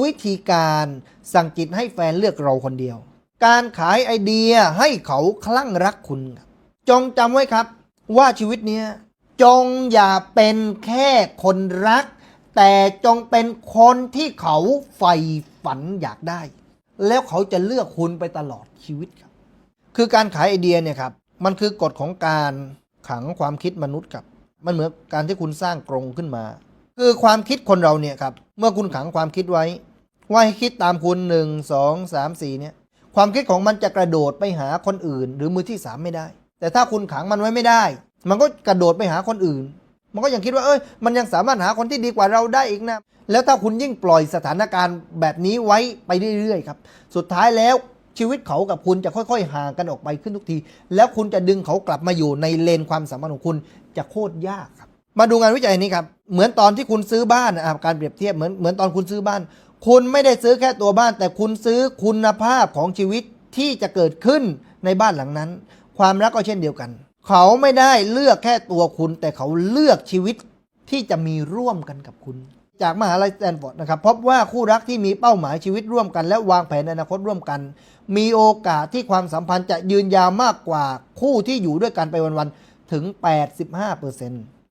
วิธีการสั่งจิตให้แฟนเลือกเราคนเดียว การขายไอเดียให้เขาคลั่งรักคุณ จงจำไว้ครับ ว่าชีวิตเนี้ยจงอย่าเป็นแค่คนรัก แต่จงเป็นคนที่เขาใฝ่ฝันอยากได้ แล้วเขาจะเลือกคุณไปตลอดชีวิตครับ คือการขายไอเดียเนี่ยครับ มันคือกฎของการขังความคิดมนุษย์ครับ มันเหมือนการที่คุณสร้างกรงขึ้นมา คือความคิดคนเราเนี่ยครับ เมื่อคุณขังความคิดไว้ ว่าให้คิดตามคุณหนึ่งสองสามสี่เนี่ย ความคิดของมันจะกระโดดไปหาคนอื่น หรือมือที่สามไม่ได้ แต่ถ้าคุณขังมันไว้ไม่ได้ มันก็กระโดดไปหาคนอื่น มันก็ยังคิดว่าเอ้ย มันยังสามารถหาคนที่ดีกว่าเราได้อีกนะ แล้วถ้าคุณยิ่งปล่อยสถานการณ์แบบนี้ไว้ไปเรื่อยๆครับ สุดท้ายแล้วชีวิตเขากับคุณจะค่อย ๆ ห่างกันออกไปขึ้นทุกที แล้วคุณจะดึงเขากลับมาอยู่ในเลนความสัมพันธ์ของคุณจะโคตรยากครับ มาดูงานวิจัยนี้ครับ เหมือนตอนที่คุณซื้อบ้านอะการเปรียบเทียบเหมือนเหมือนตอนคุณซื้อบ้าน คุณไม่ได้ซื้อแค่ตัวบ้าน แต่คุณซื้อคุณภาพของชีวิตที่จะเกิดขึ้นในบ้านหลังนั้น ความรักก็เช่นเดียวกัน เขาไม่ได้เลือกแค่ตัวคุณ แต่เขาเลือกชีวิตที่จะมีร่วมกันกับคุณ จากมหาลัยสแตนฟอร์ดนะครับพบว่าคู่รักที่มีเป้าหมายชีวิตร่วมกัน และวางแผนอนาคตร่วมกัน มีโอกาสที่ความสัมพันธ์จะยืนยาวมากกว่าคู่ที่อยู่ด้วยกันไปวันๆถึง 85%